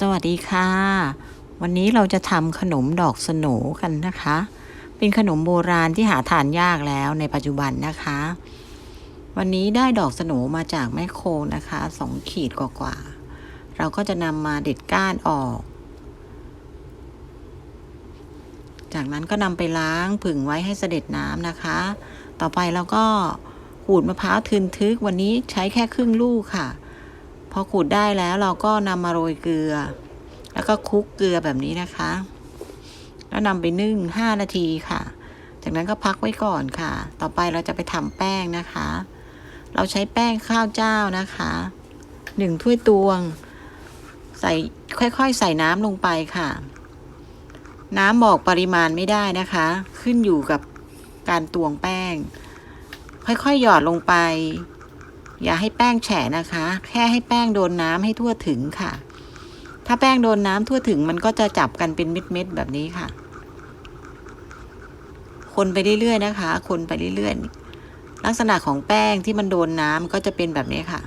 สวัสดีค่ะ วันนี้เราจะทำขนมดอกสโหนกันนะคะ เป็นขนมโบราณที่หาทานยากแล้วในปัจจุบันนะคะ วันนี้ได้ดอกสโหนมาจากแม่โคนะคะสองขีดกว่าๆเราก็จะนำมาเด็ดก้านออก จากนั้นก็นำไปล้างผึ่งไว้ให้เสด็จน้ำนะคะ ต่อไปเราก็ขูดมะพร้าวทึนทึกวันนี้ใช้แค่ครึ่งลูกค่ะ อขูดได้แล้วเราก็นำมาโรยเกลือ แล้วก็คลุกเกลือแบบนี้นะคะ แล้วนำไปนึ่งห้านาทีค่ะ จากนั้นก็พักไว้ก่อนค่ะ ต่อไปเราจะไปทำแป้งนะคะ เราใช้แป้งข้าวเจ้านะคะหนึ่งถ้วยตวง ใส่ค่อยๆ ใส่น้ำลงไปค่ะ น้ำบอกปริมาณไม่ได้นะคะ ขึ้นอยู่กับการตวงแป้ง ค่อยๆ หยอดลงไป อย่าให้แป้งแฉะนะคะ แค่ให้แป้งโดนน้ำให้ทั่วถึงค่ะ ถ้าแป้งโดนน้ำทั่วถึงมันก็จะจับกันเป็นเม็ดๆแบบนี้ค่ะ คนไปเรื่อยๆนะคะ คนไปเรื่อยๆ ลักษณะของแป้งที่มันโดนน้ำก็จะเป็นแบบนี้ค่ะ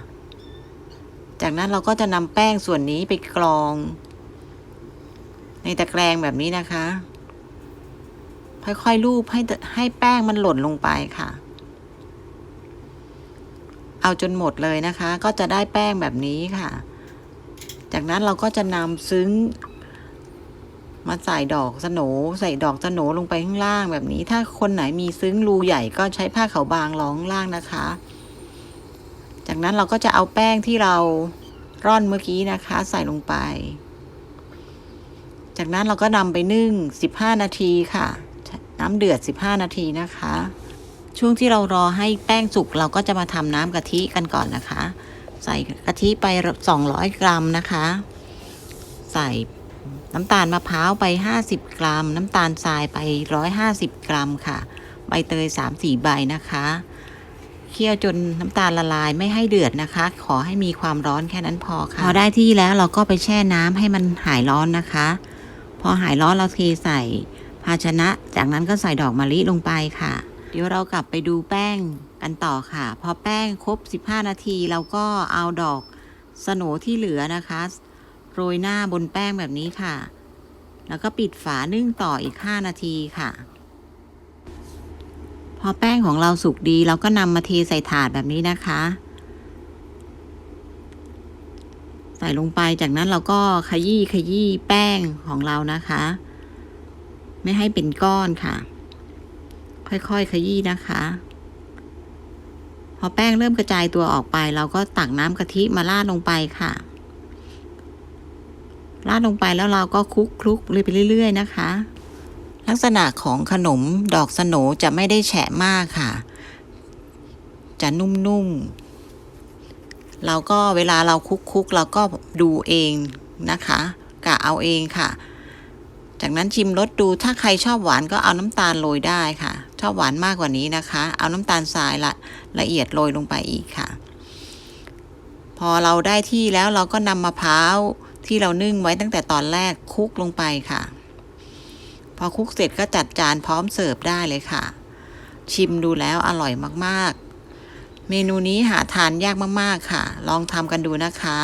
จากนั้นเราก็จะนำแป้งส่วนนี้ไปกรอง ในตะแกรงแบบนี้นะคะ ค่อยๆลูบให้ให้แป้งมันหล่นลงไปค่ะ เอาจนหมดเลยนะคะ ก็จะได้แป้งแบบนี้ค่ะ จากนั้นเราก็จะนำซึ้ง มาใส่ดอกสโนใส่ดอกสโนลงไปข้างล่างแบบนี้ ถ้าคนไหนมีซึ้งรูใหญ่ก็ใช้ผ้าขาวบางรองล่างนะคะ จากนั้นเราก็จะเอาแป้งที่เราร่อนเมื่อกี้นะคะ ใส่ลงไป จากนั้นเราก็นำไปนึ่ง 15 นาทีค่ะ น้ำเดือด 15 นาทีนะคะ ช่วงที่เรารอให้แป้งสุกเราก็จะมาทำน้ำกะทิกันก่อนนะคะ ใส่กะทิไป 200 กรัมนะคะ ใส่น้ำตาลมะพร้าวไป 50 กรัม น้ำตาลทรายไป 150 กรัมค่ะ ใบเตย 3-4 ใบนะคะเคี่ยวจนน้ำตาลละลายไม่ให้เดือดนะคะ ขอให้มีความร้อนแค่นั้นพอค่ะ พอได้ที่แล้วเราก็ไปแช่น้ำให้มันหายร้อนนะคะ พอหายร้อนเราเทใส่ภาชนะ จากนั้นก็ใส่ดอกมะลิลงไปค่ะ เดี๋ยวเรากลับไปดูแป้งกันต่อค่ะ พอแป้งครบ 15 นาทีเราก็เอาดอกสโหนที่เหลือนะคะ โรยหน้าบนแป้งแบบนี้ค่ะ แล้วก็ปิดฝานึ่งต่ออีก 5 นาทีค่ะ พอแป้งของเราสุกดีเราก็นำมาเทใส่ถาดแบบนี้นะคะ ใส่ลงไปจากนั้นเราก็ขยี้ขยี้แป้งของเรานะคะ ไม่ให้เป็นก้อนค่ะ ค่อยๆ ขยี้นะคะ พอแป้งเริ่มกระจายตัวออกไป เราก็ตักน้ำกะทิมาราดลงไปค่ะราดลงไปแล้วเราก็คลุกคลุกเลยไปเรื่อยๆนะคะ ลักษณะของขนมดอกสโหนจะไม่ได้แฉะมากค่ะ จะนุ่มๆเราก็เวลาเราคลุกคุกๆเราก็ดูเองนะคะกะเอาเองค่ะ จากนั้นชิมรสดูถ้าใครชอบหวานก็เอาน้ำตาลโรยได้ค่ะ ชอบหวานมากกว่านี้นะคะ เอาน้ำตาลทรายละละเอียดโรยลงไปอีกค่ะ พอเราได้ที่แล้วเราก็นำมะพร้าวที่เรานึ่งไว้ตั้งแต่ตอนแรกคลุกลงไปค่ะ พอคลุกเสร็จก็จัดจานพร้อมเสิร์ฟได้เลยค่ะ ชิมดูแล้วอร่อยมากๆ เมนูนี้หาทานยากมากๆค่ะ ลองทำกันดูนะคะ